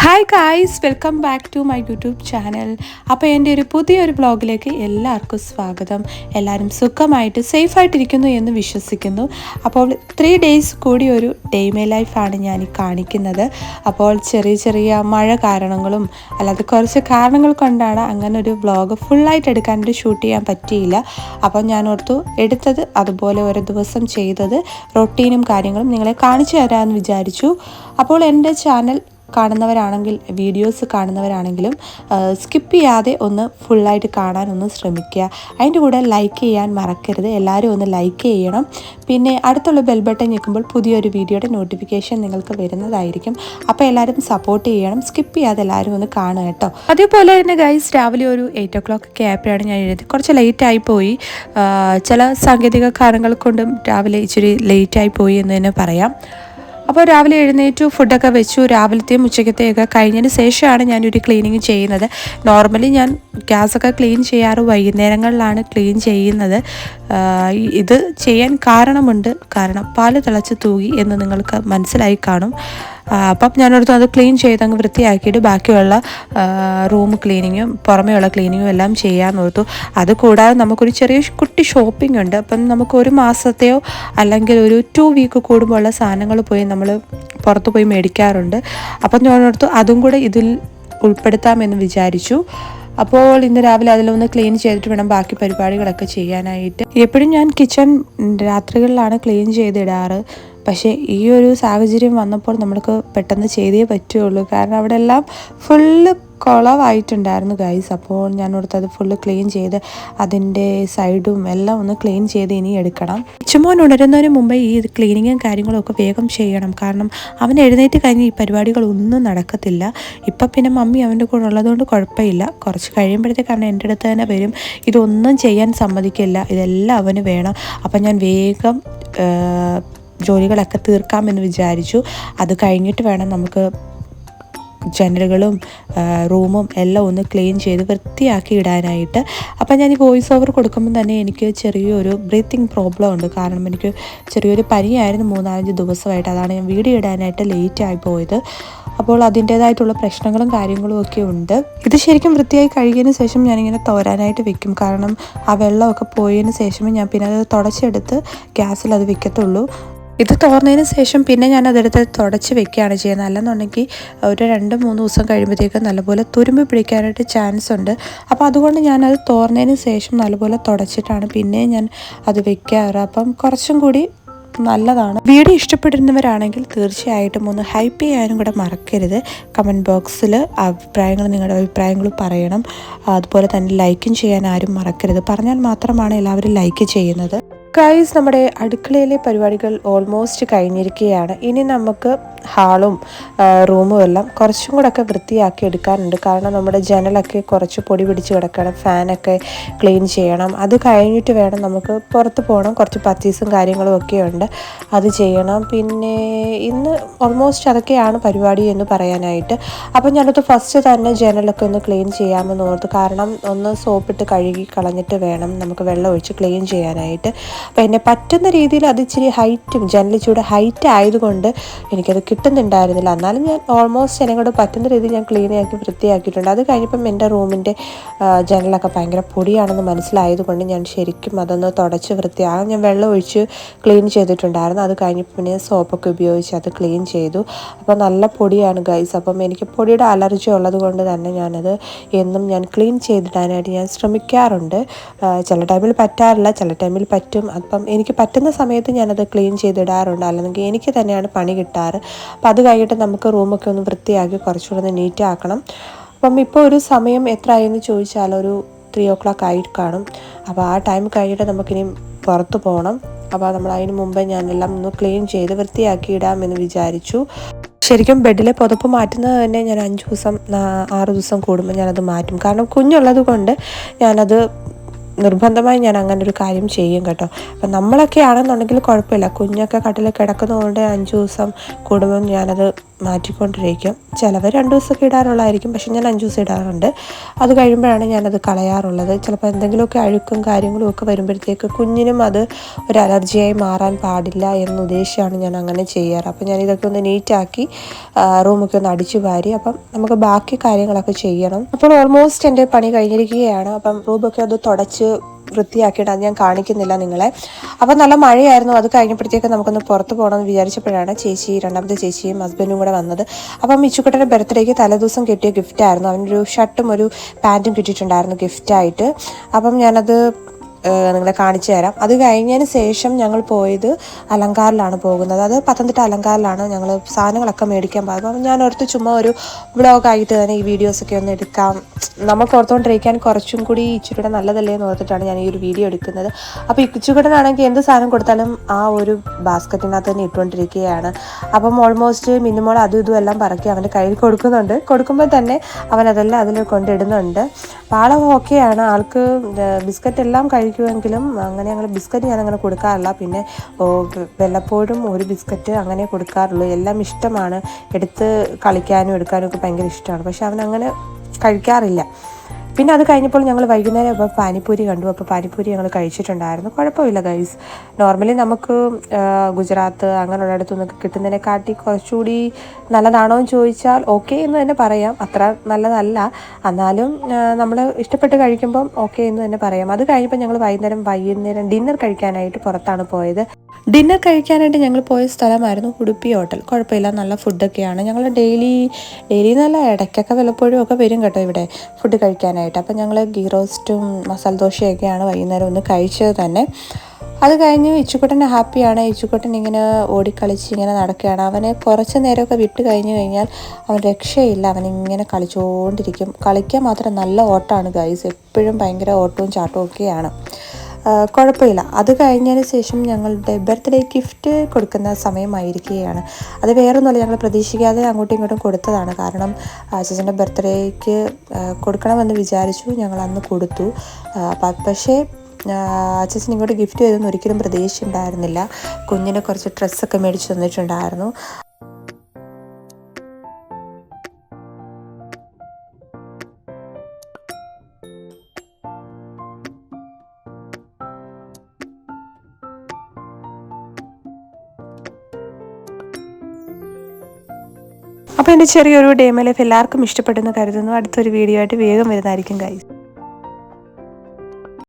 Hi guys welcome back to my YouTube channel അപ്പോൾ എന്റെ ഒരു പുതിയൊരു ബ്ലോഗിലേക്ക് എല്ലാവർക്കും സ്വാഗതം. എല്ലാവരും സുഖമായിട്ട് സേഫായിട്ടിരിക്കുന്നു എന്ന് വിശ്വസിക്കുന്നു. അപ്പോൾ ത്രീ ഡേയ്സ് കൂടി ഒരു ഡേ മേ ലൈഫാണ് ഞാൻ ഈ കാണിക്കുന്നത്. അപ്പോൾ ചെറിയ ചെറിയ മഴ കാരണങ്ങളും അല്ലാതെ കുറച്ച് കാരണങ്ങൾ കൊണ്ടാണ് അങ്ങനെ ഒരു വ്ളോഗ് ഫുള്ളായിട്ട് എടുക്കാനായിട്ട് ഷൂട്ട് ചെയ്യാൻ പറ്റിയില്ല. അപ്പോൾ ഞാൻ ഓർത്തു എടുത്തത് അതുപോലെ ഒരു ദിവസം ചെയ്തത്. റൊട്ടീനും കാര്യങ്ങളും നിങ്ങളെ കാണിച്ചു തരാമെന്ന് വിചാരിച്ചു. അപ്പോൾ എന്റെ ചാനൽ കാണുന്നവരാണെങ്കിൽ വീഡിയോസ് കാണുന്നവരാണെങ്കിലും സ്കിപ്പ് ചെയ്യാതെ ഒന്ന് ഫുള്ളായിട്ട് കാണാൻ ഒന്ന് ശ്രമിക്കുക. അതിന്റെ കൂടെ ലൈക്ക് ചെയ്യാൻ മറക്കരുത്. എല്ലാവരും ഒന്ന് ലൈക്ക് ചെയ്യണം. പിന്നെ അടുത്തുള്ള ബെൽ ബട്ടൺ ഞെക്കുമ്പോൾ പുതിയൊരു വീഡിയോയുടെ നോട്ടിഫിക്കേഷൻ നിങ്ങൾക്ക് വരുന്നതായിരിക്കും. അപ്പോൾ എല്ലാവരും സപ്പോർട്ട് ചെയ്യണം. സ്കിപ്പ് ചെയ്യാതെ എല്ലാവരും ഒന്ന് കാണുക കേട്ടോ. അതേപോലെ തന്നെ ഗൈസ് രാവിലെ ഒരു എയ്റ്റ് ഒ ക്ലോക്ക് ഒക്കെ ആയപ്പോഴാണ് ഞാൻ എഴുതി കുറച്ച് ലേറ്റായി പോയി. ചില സാങ്കേതിക കാരണങ്ങൾ കൊണ്ടും രാവിലെ ഇച്ചിരി ലേറ്റായി പോയി എന്ന് തന്നെ പറയാം. അപ്പോൾ രാവിലെ എഴുന്നേറ്റു ഫുഡൊക്കെ വെച്ചു രാവിലത്തെയും ഉച്ചക്കത്തെയൊക്കെ കഴിഞ്ഞതിന് ശേഷമാണ് ഞാനൊരു ക്ലീനിങ് ചെയ്യുന്നത്. നോർമലി ഞാൻ ഗ്യാസൊക്കെ ക്ലീൻ ചെയ്യാറ് വൈകുന്നേരങ്ങളിലാണ് ക്ലീൻ ചെയ്യുന്നത്. ഇത് ചെയ്യാൻ കാരണമുണ്ട്. കാരണം പാൽ തിളച്ച് തൂകി എന്ന് നിങ്ങൾക്ക് മനസ്സിലായി കാണും. അപ്പം ഞാനോടത്ത് അത് ക്ലീൻ ചെയ്ത് അങ്ങ് വൃത്തിയാക്കിയിട്ട് ബാക്കിയുള്ള റൂം ക്ലീനിങ്ങും പുറമെയുള്ള ക്ലീനിങ്ങും എല്ലാം ചെയ്യാമെന്ന് ഓർത്തു. അത് കൂടാതെ നമുക്കൊരു ചെറിയ കുട്ടി ഷോപ്പിംഗ് ഉണ്ട്. അപ്പം നമുക്ക് ഒരു മാസത്തെയോ അല്ലെങ്കിൽ ഒരു ടു വീക്ക് കൂടുമ്പോൾ ഉള്ള സാധനങ്ങൾ പോയി നമ്മൾ പുറത്ത് പോയി മേടിക്കാറുണ്ട്. അപ്പം ഞാനോർത്തു അതും കൂടെ ഇതിൽ ഉൾപ്പെടുത്താമെന്ന് വിചാരിച്ചു. അപ്പോൾ ഇന്ന് രാവിലെ അതിലൊന്ന് ക്ലീൻ ചെയ്തിട്ട് വേണം ബാക്കി പരിപാടികളൊക്കെ ചെയ്യാനായിട്ട്. എപ്പോഴും ഞാൻ കിച്ചൺ രാത്രികളിലാണ് ക്ലീൻ ചെയ്തിടാറ്. പക്ഷേ ഈ ഒരു സാഹചര്യം വന്നപ്പോൾ നമ്മൾക്ക് പെട്ടെന്ന് ചെയ്തേ പറ്റുകയുള്ളൂ കാരണം അവിടെ എല്ലാം ഫുള്ള് കുളവായിട്ടുണ്ടായിരുന്നു ഗൈസ് അപ്പോൾ ഞാൻ ഓർത്ത് അത് ഫുള്ള് ക്ലീൻ ചെയ്ത് അതിന്റെ സൈഡും എല്ലാം ഒന്ന് ക്ലീൻ ചെയ്ത് ഇനി എടുക്കണം. ചുമോൻ ഉണരുന്നതിന് മുമ്പേ ഈ ക്ലീനിങ്ങും കാര്യങ്ങളും ഒക്കെ വേഗം ചെയ്യണം. കാരണം അവൻ എഴുന്നേറ്റ് കഴിഞ്ഞ് ഈ പരിപാടികളൊന്നും നടക്കത്തില്ല. ഇപ്പം പിന്നെ മമ്മി അവന്റെ കൂടെ ഉള്ളതുകൊണ്ട് കുഴപ്പമില്ല. കുറച്ച് കഴിയുമ്പോഴത്തേക്ക് അവൻ എന്റെ അടുത്ത് തന്നെ വരും. ഇതൊന്നും ചെയ്യാൻ സമ്മതിക്കില്ല. ഇതെല്ലാം അവന് വേണം. അപ്പം ഞാൻ വേഗം ജോലികളൊക്കെ തീർക്കാമെന്ന് വിചാരിച്ചു. അത് കഴിഞ്ഞിട്ട് വേണം നമുക്ക് ജനലുകളും റൂമും എല്ലാം ഒന്ന് ക്ലീൻ ചെയ്ത് വൃത്തിയാക്കി ഇടാനായിട്ട്. അപ്പം ഞാൻ ഈ വോയിസ് ഓവർ കൊടുക്കുമ്പോൾ തന്നെ എനിക്ക് ചെറിയൊരു ബ്രീത്തിങ് പ്രോബ്ലം ഉണ്ട്. കാരണം എനിക്ക് ചെറിയൊരു പനിയായിരുന്നു മൂന്നാലഞ്ച് ദിവസമായിട്ട്. അതാണ് ഞാൻ വീഡിയോ ഇടാനായിട്ട് ലേറ്റ് ആയി പോയത്. അപ്പോൾ അതിന്റേതായിട്ടുള്ള പ്രശ്നങ്ങളും കാര്യങ്ങളും ഒക്കെ ഉണ്ട്. ഇത് ശരിക്കും വൃത്തിയായി കഴുകിയതിന് ശേഷം ഞാനിങ്ങനെ തോരാനായിട്ട് വെക്കും. കാരണം ആ വെള്ളമൊക്കെ പോയതിന് ശേഷമേ ഞാൻ പിന്നെ അത് തുടച്ചെടുത്ത് ഗ്യാസിൽ അത് വെക്കത്തുള്ളൂ. ഇത് തോർന്നതിന് ശേഷം പിന്നെ ഞാൻ അതെടുത്ത് തുടച്ച് വെക്കുകയാണ് ചെയ്യുന്നത്. അല്ലെന്നുണ്ടെങ്കിൽ ഒരു രണ്ട് മൂന്ന് ദിവസം കഴിയുമ്പോഴത്തേക്കും നല്ലപോലെ തുരുമ്പ് പിടിക്കാനായിട്ട് ചാൻസ് ഉണ്ട്. അപ്പോൾ അതുകൊണ്ട് ഞാനത് തോർന്നതിന് ശേഷം നല്ലപോലെ തുടച്ചിട്ടാണ് പിന്നെ ഞാൻ അത് വെക്കാറ്. അപ്പം കുറച്ചും കൂടി നല്ലതാണ്. വീഡിയോ ഇഷ്ടപ്പെടുന്നവരാണെങ്കിൽ തീർച്ചയായിട്ടും ഒന്ന് ഹൈപ്പ് ചെയ്യാനും കൂടെ മറക്കരുത്. കമന്റ് ബോക്സിൽ അഭിപ്രായങ്ങൾ നിങ്ങളുടെ അഭിപ്രായങ്ങൾ പറയണം. അതുപോലെ തന്നെ ലൈക്കും ചെയ്യാൻ ആരും മറക്കരുത്. പറഞ്ഞാൽ മാത്രമാണ് എല്ലാവരും ലൈക്ക് ചെയ്യുന്നത്. ഗൈസ് നമ്മുടെ അടുക്കളയിലെ പരിപാടികൾ ഓൾമോസ്റ്റ് കഴിഞ്ഞിരിക്കുകയാണ്. ഇനി നമുക്ക് ഹാളും റൂമും എല്ലാം കുറച്ചും കൂടെ ഒക്കെ വൃത്തിയാക്കി എടുക്കാനുണ്ട് കാരണം നമ്മുടെ ജനലൊക്കെ കുറച്ച് പൊടി പിടിച്ച് കിടക്കണം ഫാനൊക്കെ ക്ലീൻ ചെയ്യണം. അത് കഴിഞ്ഞിട്ട് വേണം നമുക്ക് പുറത്ത് പോകണം. കുറച്ച് പർച്ചേസും കാര്യങ്ങളും ഒക്കെ ഉണ്ട്. അത് ചെയ്യണം. പിന്നെ ഇന്ന് ഓൾമോസ്റ്റ് അതൊക്കെയാണ് പരിപാടി എന്ന് പറയാനായിട്ട്. അപ്പോൾ ഞാനത് ഫസ്റ്റ് തന്നെ ജനലൊക്കെ ഒന്ന് ക്ലീൻ ചെയ്യാമെന്ന് ഓർത്തു. കാരണം ഒന്ന് സോപ്പിട്ട് കഴുകി കളഞ്ഞിട്ട് വേണം നമുക്ക് വെള്ളം ഒഴിച്ച് ക്ലീൻ ചെയ്യാനായിട്ട്. അപ്പോൾ എന്നെ പറ്റുന്ന രീതിയിൽ അത് ഇച്ചിരി ഹൈറ്റും ജനലിച്ചൂടെ ഹൈറ്റ് ആയതുകൊണ്ട് എനിക്കത് കിട്ടുന്നുണ്ടായിരുന്നില്ല. എന്നാലും ഞാൻ ഓൾമോസ്റ്റ് എന്നെ കൊണ്ട് പറ്റുന്ന രീതിയിൽ ഞാൻ ക്ലീൻ ആക്കി വൃത്തിയാക്കിയിട്ടുണ്ട്. അത് കഴിഞ്ഞപ്പം എന്റെ റൂമിന്റെ ജനലൊക്കെ ഭയങ്കര പൊടിയാണെന്ന് മനസ്സിലായതുകൊണ്ട് ഞാൻ ശരിക്കും അതൊന്ന് തുടച്ച് വൃത്തിയാകും ഞാൻ വെള്ളം ഒഴിച്ച് ക്ലീൻ ചെയ്തിട്ടുണ്ടായിരുന്നു. അത് കഴിഞ്ഞപ്പോൾ പിന്നെ സോപ്പൊക്കെ ഉപയോഗിച്ച് അത് ക്ലീൻ ചെയ്തു. അപ്പോൾ നല്ല പൊടിയാണ് ഗൈസ് അപ്പം എനിക്ക് പൊടിയുടെ അലർജി ഉള്ളത് കൊണ്ട് തന്നെ ഞാനത് എന്നും ഞാൻ ക്ലീൻ ചെയ്തിടാനായിട്ട് ഞാൻ ശ്രമിക്കാറുണ്ട്. ചില ടൈമിൽ പറ്റാറില്ല ചില ടൈമിൽ പറ്റും. അപ്പം എനിക്ക് പറ്റുന്ന സമയത്ത് ഞാനത് ക്ലീൻ ചെയ്തിടാറുണ്ട്. അല്ലെങ്കിൽ എനിക്ക് തന്നെയാണ് പണി കിട്ടാറ്. അപ്പം അത് കഴിഞ്ഞിട്ട് നമുക്ക് റൂമൊക്കെ ഒന്ന് വൃത്തിയാക്കി കുറച്ചുകൂടെ ഒന്ന് നീറ്റ് ആക്കണം അപ്പം ഇപ്പോൾ ഒരു സമയം എത്ര ആയെന്ന് ചോദിച്ചാൽ ഒരു ത്രീ ഓ ക്ലോക്ക് ആയിട്ട് കാണും. അപ്പോൾ ആ ടൈം കഴിഞ്ഞിട്ട് നമുക്കിനി പുറത്ത് പോകണം. അപ്പോൾ നമ്മൾ അതിന് മുമ്പേ ഞാനെല്ലാം ഒന്ന് ക്ലീൻ ചെയ്ത് വൃത്തിയാക്കി ഇടാമെന്ന് വിചാരിച്ചു. ശരിക്കും ബെഡിലെ പുതപ്പ് മാറ്റുന്നത് തന്നെ ഞാൻ അഞ്ച് ദിവസം ആറ് ദിവസം കൂടുമ്പോൾ ഞാനത് മാറ്റും. കാരണം കുഞ്ഞുള്ളത് കൊണ്ട് ഞാനത് നിർബന്ധമായി ഞാൻ അങ്ങനെ ഒരു കാര്യം ചെയ്യും കേട്ടോ. അപ്പം നമ്മളൊക്കെ ആണെന്നുണ്ടെങ്കിൽ കുഴപ്പമില്ല. കുഞ്ഞൊക്കെ കട്ടിൽ കിടക്കുന്നതുകൊണ്ട് അഞ്ച് ദിവസം കുടുംബം ഞാനത് മാറ്റിക്കൊണ്ടിരിക്കും. ചിലവർ രണ്ട് ദിവസമൊക്കെ ഇടാറുള്ളതായിരിക്കും പക്ഷേ ഞാൻ അഞ്ച് ദിവസം ഇടാറുണ്ട്. അത് കഴിയുമ്പോഴാണ് ഞാനത് കളയാറുള്ളത്. ചിലപ്പോൾ എന്തെങ്കിലുമൊക്കെ അഴുക്കും കാര്യങ്ങളും ഒക്കെ വരുമ്പോഴത്തേക്ക് കുഞ്ഞിനും അത് ഒരു അലർജിയായി മാറാൻ പാടില്ല എന്ന് ഉദ്ദേശിച്ചാണ് ഞാൻ അങ്ങനെ ചെയ്യാറ്. അപ്പോൾ ഞാൻ ഇതൊക്കെ ഒന്ന് നീറ്റാക്കി റൂമൊക്കെ ഒന്ന് അടിച്ചു വാരി അപ്പം നമുക്ക് ബാക്കി കാര്യങ്ങളൊക്കെ ചെയ്യണം. അപ്പോൾ ഓൾമോസ്റ്റ് എന്റെ പണി കഴിഞ്ഞിരിക്കുകയാണ്. അപ്പം റൂമൊക്കെ ഒന്ന് തുടച്ച് വൃത്തിയാക്കിയിട്ട് അത് ഞാൻ കാണിക്കുന്നില്ല നിങ്ങളെ. അപ്പോൾ നല്ല മഴയായിരുന്നു. അത് കഴിഞ്ഞപ്പോഴത്തേക്ക് നമുക്കൊന്ന് പുറത്ത് പോകണമെന്ന് വിചാരിച്ചപ്പോഴാണ് ചേച്ചി രണ്ടാമത്തെ ചേച്ചിയും ഹസ്ബൻഡും കൂടെ വന്നത്. അപ്പം മിച്ചുക്കുട്ടന്റെ ബർത്ത്ഡേക്ക് തലേദിവസം കിട്ടിയ ഗിഫ്റ്റായിരുന്നു അവനൊരു ഷർട്ടും ഒരു പാന്റും കിട്ടിയിട്ടുണ്ടായിരുന്നു ഗിഫ്റ്റായിട്ട് അപ്പം ഞാനത് നിങ്ങളെ കാണിച്ചു തരാം. അത് കഴിഞ്ഞതിന് ശേഷം ഞങ്ങൾ പോയത് അലങ്കാറിലാണ് പോകുന്നത്. അത് പത്തനംതിട്ട അലങ്കാറിലാണ് ഞങ്ങൾ സാധനങ്ങളൊക്കെ മേടിക്കാൻ പോകുന്നത് അപ്പം ഞാൻ ഓർത്ത് ചുമ്മാ ഒരു വ്ളോഗായിട്ട് തന്നെ ഈ വീഡിയോസൊക്കെ ഒന്ന് എടുക്കാം. നമുക്ക് ഓർത്തുകൊണ്ടിരിക്കാൻ കുറച്ചും കൂടി ഇച്ചിരൂടെ നല്ലതല്ലേ എന്ന് ഓർത്തിട്ടാണ് ഞാൻ ഈ ഒരു വീഡിയോ എടുക്കുന്നത്. അപ്പോൾ ഇച്ചുകൂടനാണെങ്കിൽ എന്ത് സാധനം കൊടുത്താലും ആ ഒരു ബാസ്ക്കറ്റിനകത്ത് തന്നെ ഇട്ടുകൊണ്ടിരിക്കുകയാണ്. അപ്പം ഓൾമോസ്റ്റ് മിനിമോൾ അതും ഇതും എല്ലാം പറക്കി അവന്റെ കയ്യിൽ കൊടുക്കുന്നുണ്ട്. കൊടുക്കുമ്പോൾ തന്നെ അവൻ അതെല്ലാം അതിൽ കൊണ്ടിടുന്നുണ്ട്. അപ്പോൾ ആൾ ഓക്കെയാണ് ആൾക്ക് ബിസ്ക്കറ്റ് എല്ലാം കഴിക്കുമെങ്കിലും അങ്ങനെ ഞങ്ങൾ ബിസ്ക്കറ്റ് ഞാൻ അങ്ങനെ കൊടുക്കാറില്ല. പിന്നെ വല്ലപ്പോഴും ഒരു ബിസ്ക്കറ്റ് അങ്ങനെ കൊടുക്കാറുള്ളൂ. എല്ലാം ഇഷ്ടമാണ്. എടുത്ത് കളിക്കാനും എടുക്കാനും ഒക്കെ ഭയങ്കര ഇഷ്ടമാണ്. പക്ഷെ അവനങ്ങനെ കഴിക്കാറില്ല. പിന്നെ അത് കഴിഞ്ഞപ്പോൾ ഞങ്ങൾ വൈകുന്നേരം അപ്പോൾ പാനിപ്പൂരി കണ്ടു. അപ്പോൾ പാനിപ്പൂരി ഞങ്ങൾ കഴിച്ചിട്ടുണ്ടായിരുന്നു. കുഴപ്പമില്ല ഗൈസ് നോർമലി നമുക്ക് ഗുജറാത്ത് അങ്ങനെയുള്ളിടത്തു നിന്നൊക്കെ കിട്ടുന്നതിനെക്കാട്ടി കുറച്ചുകൂടി നല്ലതാണോ എന്ന് ചോദിച്ചാൽ ഓക്കെ എന്ന് തന്നെ പറയാം. അത്ര നല്ലതല്ല. എന്നാലും നമ്മൾ ഇഷ്ടപ്പെട്ട് കഴിക്കുമ്പം ഓക്കെ എന്ന് തന്നെ പറയാം. അത് കഴിഞ്ഞപ്പോൾ ഞങ്ങൾ വൈകുന്നേരം വൈകുന്നേരം ഡിന്നർ കഴിക്കാനായിട്ട് പുറത്താണ് പോയത്. ഡിന്നർ കഴിക്കാനായിട്ട് ഞങ്ങൾ പോയ സ്ഥലമായിരുന്നു ഉടുപ്പി ഹോട്ടൽ കുഴപ്പമില്ല നല്ല ഫുഡൊക്കെയാണ് ഞങ്ങൾ ഡെയിലി ഡെയിലി നല്ല ഇടയ്ക്കൊക്കെ വല്ലപ്പോഴും ഒക്കെ വരും കേട്ടോ ഇവിടെ ഫുഡ് കഴിക്കാനായിട്ട്. അപ്പം ഞങ്ങൾ ഗീ റോസ്റ്റും മസാല ദോശയൊക്കെയാണ് വൈകുന്നേരം ഒന്ന് കഴിച്ചത് തന്നെ. അത് കഴിഞ്ഞ് ഇച്ചുക്കുട്ടൻ ഹാപ്പിയാണ് ഇച്ചുക്കുട്ടൻ ഇങ്ങനെ ഓടിക്കളിച്ച് ഇങ്ങനെ നടക്കുകയാണ്. അവനെ കുറച്ച് നേരമൊക്കെ വിട്ട് കഴിഞ്ഞ് കഴിഞ്ഞാൽ അവൻ രക്ഷയില്ല. അവൻ ഇങ്ങനെ കളിച്ചുകൊണ്ടിരിക്കും കളിക്കാൻ മാത്രം നല്ല ഓട്ടമാണ് ഗൈസ് എപ്പോഴും ഭയങ്കര ഓട്ടവും ചാട്ടവും ഒക്കെയാണ്. കുഴപ്പമില്ല. അത് കഴിഞ്ഞതിന് ശേഷം ഞങ്ങളുടെ ബർത്ത്ഡേ ഗിഫ്റ്റ് കൊടുക്കുന്ന സമയമായിരിക്കുകയാണ്. അത് വേറൊന്നുമല്ല ഞങ്ങൾ പ്രതീക്ഷിക്കാതെ അങ്ങോട്ടും ഇങ്ങോട്ടും കൊടുത്തതാണ്. കാരണം ചേച്ചന്റെ ബർത്ത്ഡേക്ക് കൊടുക്കണമെന്ന് വിചാരിച്ചു ഞങ്ങൾ അന്ന് കൊടുത്തു. പക്ഷേ അച്ഛൻ ഇങ്ങോട്ട് ഗിഫ്റ്റ് ചെയ്തൊന്നും ഒരിക്കലും പ്രതീക്ഷ ഉണ്ടായിരുന്നില്ല കുഞ്ഞിനെ കുറച്ച് ഡ്രസ്സൊക്കെ മേടിച്ച് തന്നിട്ടുണ്ടായിരുന്നു. അപ്പോൾ എന്റെ ചെറിയൊരു ഡേ ലൈഫ് എല്ലാവർക്കും ഇഷ്ടപ്പെടുന്ന കരുതുന്നു. അടുത്തൊരു വീഡിയോ ആയിട്ട് വേഗം വരുന്നതായിരിക്കും ഗൈസ്